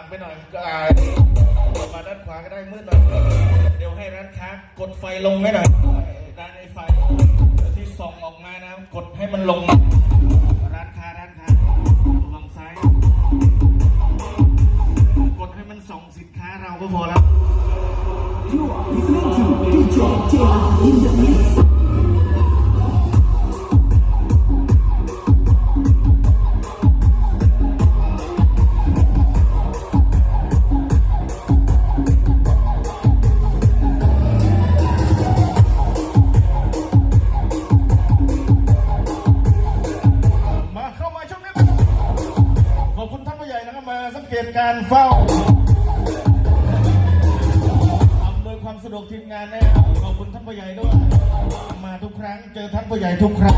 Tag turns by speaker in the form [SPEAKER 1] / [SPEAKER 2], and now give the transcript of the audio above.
[SPEAKER 1] ายไฟสว่างไปหน่อยก็อายมาด้านขวาก็ได้มืดหน่อย เดี๋ยวให้ร้านค้ากดไฟลงให้หน่อยด้านไอ้ไฟที่ส่องออกมานะกดให้มันลง ร้านค้าร้านค้าระวังซ้าย กดให้มันส่องสินค้าเราก็พอแล้วมา สังเกตการเฝ้าอำนวยความสะดวกทีมงานนะครับขอบคุณท่านผู้ใหญ่ด้วย มาทุกครั้งเจอท่านผู้ใหญ่ทุกครั้ง